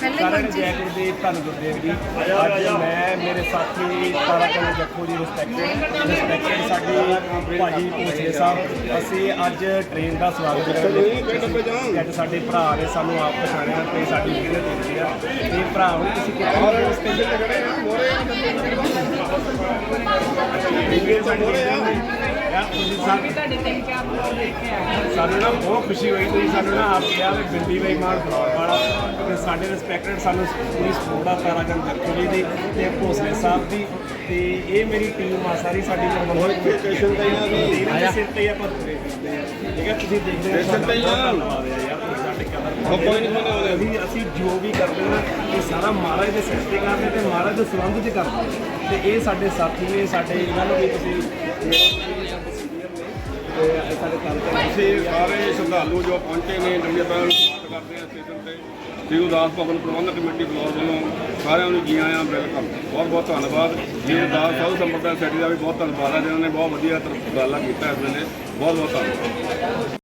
ਸਾਰਿਆਂ ਨੂੰ ਜੈ ਗੁਰਦੇਵ ਧੰਨ ਗੁਰਦੇਵ ਜੀ ਅੱਜ ਮੈਂ ਮੇਰੇ ਸਾਥੀ ਤਾਰਾ ਚੰਦ ਜੱਖੂ ਜੀ ਰਿਸਪੈਕਟਡ ਰਿਸਪੈਕਟਡ ਸਾਡੇ ਭਾਜੀ ਭੋਸਲੇ ਸਾਹਿਬ। ਅਸੀਂ ਅੱਜ ਟ੍ਰੇਨ ਦਾ ਸਵਾਗਤ ਕਰਾਂਗੇ ਅੱਜ ਸਾਡੇ ਭਰਾ ਨੇ ਸਾਨੂੰ ਆਪ ਪਛਾਣਿਆ ਤੇ ਸਾਡੀ ਵੀਡੀਓ ਦੇਖੀ ਆ। ਤੇ ਭਰਾ ਹੁਣ ਤੁਸੀਂ ਕਿਹੜੇ ਸਟੇਸ਼ਨ ਤੇ ਖੜੇ ਆ। ਤੁਸੀਂ ਸਾਨੂੰ ਤੁਹਾਡੇ ਨਾ ਬਹੁਤ ਖੁਸ਼ੀ ਹੋਈ ਤੁਸੀਂ ਸਾਨੂੰ ਨਾ ਆਪ ਕਿਹਾ ਵੀ ਬਿੰਦੀ ਬਾਈ ਮਾਨ ਫਲੋਰ ਵਾਲਾ ਤੇ ਸਾਡੇ ਰਿਸਪੈਕਟਡ ਸਾਨੂੰ ਪੂਰੀ ਸਪੋਰਟ ਆ ਤਾਰਾਚੰਦ ਜੱਖੂ ਜੀ ਦੀ ਤੇ ਭੋਸਲੇ ਸਾਹਿਬ ਦੀ ਤੇ ਇਹ ਮੇਰੀ ਟੀਮ ਆ ਸਾਰੀ ਸਾਡੀ ਪ੍ਰਬੰਧਕ ਸਟੇਸ਼ਨ ਤੇ ਹੀ ਆ ਸਿਰ ਤੇ ਹੀ ਆਪਾਂ ਤੁਰੇ ਫਿਰਦੇ ਆ। ਠੀਕ ਹੈ ਤੁਸੀਂ ਦੇਖਦੇ ਹੋ ਤੇ ਹੀ। ਧੰਨਵਾਦ ਯਾਰ ਸਾਡੇ ਕਦਰ ਕੋਈ ਨਹੀਂ ਸੁਣਿਆ ਅਸੀਂ ਅਸੀਂ ਜੋ ਵੀ ਕਰਦੇ ਨਾ ਇਹ ਸਾਰਾ ਮਹਾਰਾਜ ਦੇ ਸਿਰ ਤੇ ਕਰਦੇ ਤੇ ਮਹਾਰਾਜ ਦੇ ਸੰਬੰਧ 'ਚ ਕਰਦੇ ਤੇ ਇਹ ਸਾਡੇ ਸਾਥੀ ਨੇ ਸਾਡੇ ਇਹਨਾਂ ਨੂੰ ਵੀ ਤੁਸੀਂ ਅਸੀਂ ਸਾਰੇ ਸ਼ਰਧਾਲੂ ਜੋ ਪਹੁੰਚੇ ਨੇ, ਨਵੀਆਂ ਨੂੰ ਸਵਾਗਤ ਕਰਦੇ ਹਾਂ ਸਟੇਸ਼ਨ ਤੇ। ਸ੍ਰੀ ਉਦਾਸ ਭਵਨ ਪ੍ਰਬੰਧਕ ਕਮੇਟੀ ਬਲੌਰ ਵੱਲੋਂ ਸਾਰਿਆਂ ਨੂੰ ਜੀ ਆਇਆਂ ਵੈਲਕਮ ਬਹੁਤ ਬਹੁਤ ਧੰਨਵਾਦ। ਜੀ ਉਦਾਸ ਸਾਧੂ ਸੰਪਰਦਾ ਸੈਟੀ ਦਾ ਵੀ ਬਹੁਤ ਧੰਨਵਾਦ ਹੈ, ਜਿਨ੍ਹਾਂ ਨੇ ਬਹੁਤ ਵਧੀਆ ਤਰ੍ਹਾਂ ਕੀਤਾ ਇਸ ਵੇਲੇ। ਬਹੁਤ ਬਹੁਤ ਧੰਨਵਾਦ।